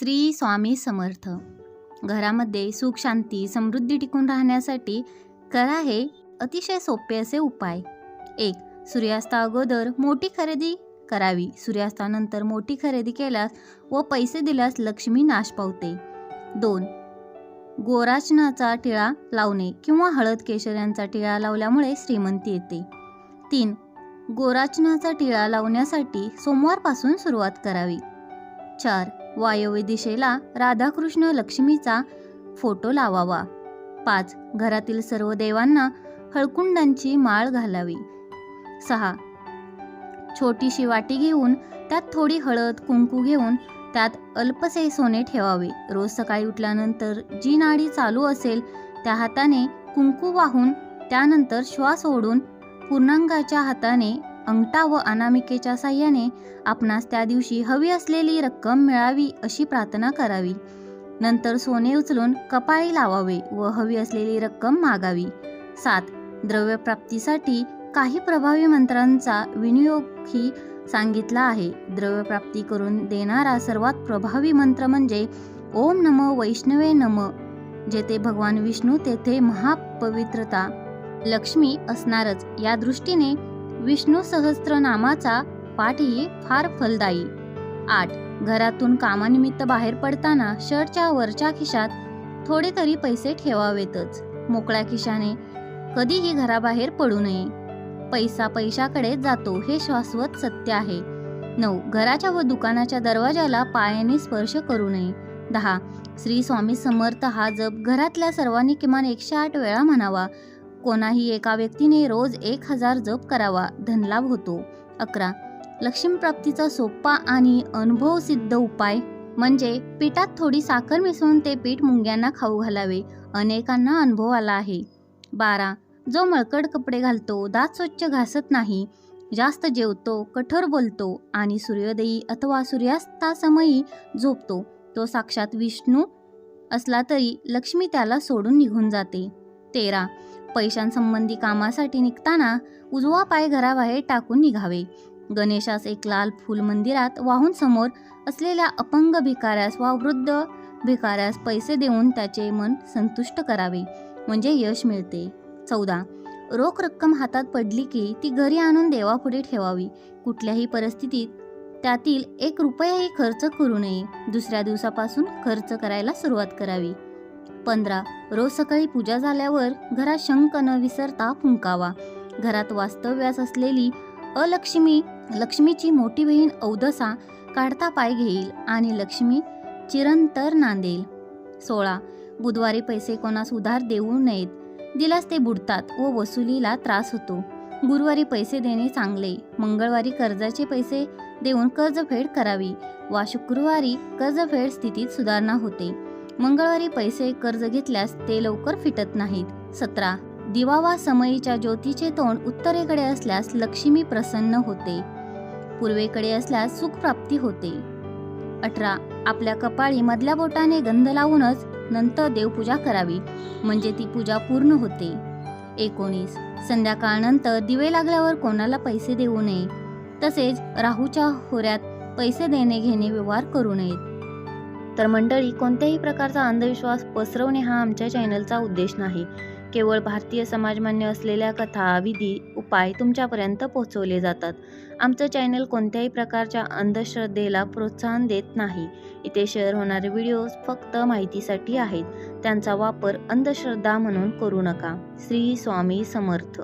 श्री स्वामी समर्थ. घरामध्ये सुख शांती समृद्धी टिकून राहण्यासाठी करा हे अतिशय सोपे असे उपाय. एक सूर्यास्ता अगोदर मोठी खरेदी करावी. सूर्यास्तानंतर मोठी खरेदी केल्यास व पैसे दिल्यास लक्ष्मी नाश पावते. दोन गोराचनाचा टिळा लावणे किंवा हळद केशर यांचा टिळा लावल्यामुळे श्रीमंती येते. तीन गोराचनाचा टिळा लावण्यासाठी सोमवारपासून सुरुवात करावी. चार वायव्य दिशेला राधाकृष्ण लक्ष्मीचा फोटो लावावा. पाच. घरातील सर्व देवांना हळकुंडांची माळ घालावी. सहा. छोटीशी वाटी घेऊन त्यात थोडी हळद कुंकू घेऊन त्यात अल्पसे सोने ठेवावे. रोज सकाळी उठल्यानंतर जी नाडी चालू असेल त्या हाताने कुंकू वाहून त्यानंतर श्वास ओढून पूर्णांगाच्या हाताने अंगठा व अनामिकेच्या साह्याने आपणास त्या दिवशी हवी असलेली रक्कम मिळावी अशी प्रार्थना करावी. नंतर सोने उचलून कपाळी लावावे व हवी असलेली रक्कम मागावी. सात. द्रव्यप्राप्तीसाठी काही प्रभावी मंत्रांचा विनियोगही सांगितला आहे. द्रव्यप्राप्ती करून देणारा सर्वात प्रभावी मंत्र म्हणजे ओम नम वैष्णवे नम जेथे भगवान विष्णू तेथे महापवित्रता. लक्ष्मी असणारच. या दृष्टीने विष्णू सहस्त्रनामाचा पाठही फार फलदायी. आठ. घरातून कामानिमित्त बाहेर पडताना शर्टच्या वरच्या खिशात थोडे तरी पैसे ठेवावेतच. मोकळ्या खिशाने कधीही घराबाहेर पडू नये. पैसा पैशाकडे जातो हे शाश्वत सत्य आहे. नऊ. घराच्या व दुकानाच्या दरवाजाला पायाने स्पर्श करू नये. दहा. श्री स्वामी समर्थ हा जप घरातल्या सर्वांनी किमान एकशे आठ वेळा म्हणावा. कोणाही एका व्यक्तीने रोज एक हजार जप करावा धनलाभ होतो. अकरा. लक्ष्मीप्राप्तीचा सोपा आणि अनुभव सिद्ध उपाय म्हणजे पिठात थोडी साखर मिसळून ते पीठ मुंग्यांना खाऊ घालावे. अनेकांना अनुभव आला आहे. बारा. जो मळकट कपडे घालतो दात स्वच्छ घासत नाही जास्त जेवतो कठोर बोलतो आणि सूर्योदयी अथवा सूर्यास्तासमयी झोपतो तो साक्षात विष्णू असला तरी लक्ष्मी त्याला सोडून निघून जाते. तेरा. पैशांसंबंधी कामासाठी निघताना उजवा पाय घराबाहेर टाकून निघावे. गणेशास एक लाल फूल मंदिरात वाहून समोर असलेल्या अपंग भिकाऱ्यास वा वृद्ध भिकाऱ्यास पैसे देऊन त्याचे मन संतुष्ट करावे म्हणजे यश मिळते. चौदा. रोख रक्कम हातात पडली की ती घरी आणून देवापुढे ठेवावी. कुठल्याही परिस्थितीत त्यातील एक रुपयाही खर्च करू नये. दुसऱ्या दिवसापासून खर्च करायला सुरुवात करावी. पंधरा. रोज सकाळी पूजा झाल्यावर घरात शंख न विसरता फुंकावा. घरात वास्तव्यास असलेली अलक्ष्मी लक्ष्मीची मोठी बहीण औदसा काढता पाय घेईल आणि लक्ष्मी चिरंतर नांदेल. सोळा. बुधवारी पैसे कोणास उधार देऊ नयेत. दिलास ते बुडतात व वसुलीला त्रास होतो. गुरुवारी पैसे देणे चांगले. मंगळवारी कर्जाचे पैसे देऊन कर्जफेड करावी. वा शुक्रवारी कर्जफेड स्थितीत सुधारणा होते. मंगळवारी पैसे कर्ज घेतल्यास ते लवकर फिटत नाहीत. सतरा. दिवा वा समयीच्या ज्योतीचे तोंड उत्तरेकडे असल्यास लक्ष्मी प्रसन्न होते. पूर्वेकडे असल्यास सुखप्राप्ती होते. अठरा. आपल्या कपाळी मधल्या बोटाने गंध लावूनच नंतर देवपूजा करावी म्हणजे ती पूजा पूर्ण होते. एकोणीस. संध्याकाळनंतर दिवे लागल्यावर कोणाला पैसे देऊ नये. तसेच राहूच्या होऱ्यात पैसे देणे घेणे व्यवहार करू नयेत. तर मंडळी कोणत्याही प्रकारचा अंधविश्वास पसरवणे हा आमच्या चॅनलचा उद्देश नाही. केवळ भारतीय समाजमान्य असलेल्या कथा विधी उपाय तुमच्यापर्यंत पोहोचवले जातात. आमचं चॅनल कोणत्याही प्रकारच्या अंधश्रद्धेला प्रोत्साहन देत नाही. इथे शेअर होणारे व्हिडिओज फक्त माहितीसाठी आहेत. त्यांचा वापर अंधश्रद्धा म्हणून करू नका. श्री स्वामी समर्थ.